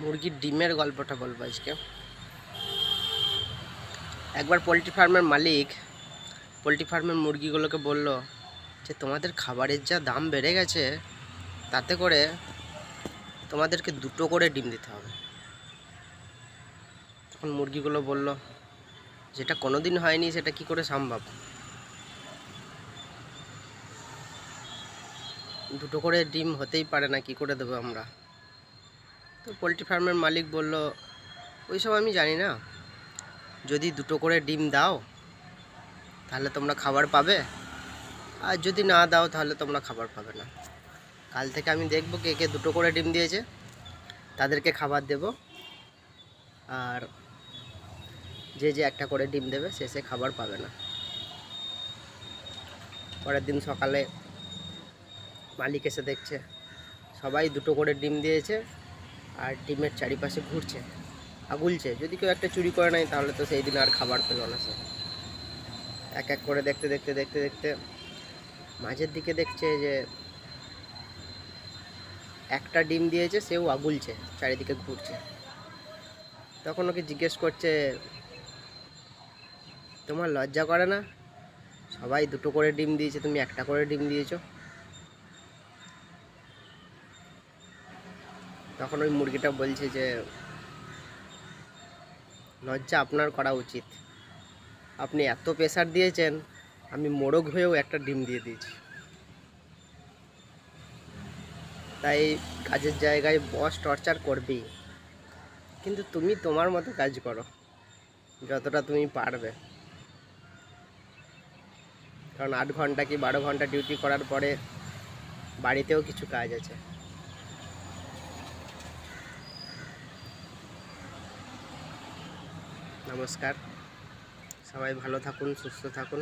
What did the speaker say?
মুরগির ডিমের গল্পটা বলব আজকে। একবার পোলট্রি ফার্মের মালিক পোলট্রি ফার্মের মুরগিগুলোকে বলল, যে তোমাদের খাবারের যা দাম বেড়ে গেছে, তাতে করে তোমাদেরকে দুটো করে ডিম দিতে হবে। তখন মুরগিগুলো বলল, যেটা কোনো দিন হয়নি, সেটা কি করে সম্ভব? দুটো করে ডিম হতেই পারে না, কি করে দেবো আমরা? তো পোলট্রি ফার্মের মালিক বলল ওইসব আমি জানি না। যদি দুটো করে ডিম দাও, তাহলে তোমরা খাবার পাবে। আর যদি না দাও, তাহলে তোমরা খাবার পাবে না। কাল থেকে আমি দেখব কে কে দুটো করে ডিম দিয়েছে। তাদেরকে খাবার দেব। আর যে যে একটা করে ডিম দেবে, সে সে খাবার পাবে না। পরের দিন সকালে মালিক এসে দেখছে, সবাই দুটো করে ডিম দিয়েছে। আর ডিমের চারিপাশে ঘুরছে, আগুলছে। যদি কেউ একটা চুরি করে নেয়, তাহলে তো সেই দিন আর খাবার পেল না সে। এক এক করে দেখতে দেখতে দেখতে দেখতে মাঝের দিকে দেখছে যে একটা ডিম দিয়েছে, সেও আগুলছে, চারিদিকে ঘুরছে। তখন ওকে জিজ্ঞেস করছে, তোমার লজ্জা করে না? সবাই দুটো করে ডিম দিয়েছে, তুমি একটা করে ডিম দিয়েছ? তখন ওই মুরগিটা বলছে যে, লজ্জা আপনার করা উচিত। আপনি এত প্রেশার দিয়েছেন, আমি মোরগ হয়েও একটা ডিম দিয়ে দিয়েছি। তাই কাজের জায়গায় বস টর্চার করবেই। কিন্তু তুমি তোমার মতো কাজ করো, যতটা তুমি পারবে। কারণ আট ঘণ্টা কি বারো ঘণ্টা ডিউটি করার পরে বাড়িতেও কিছু কাজ আছে। নমস্কার। সবাই ভালো থাকুন সুস্থ থাকুন।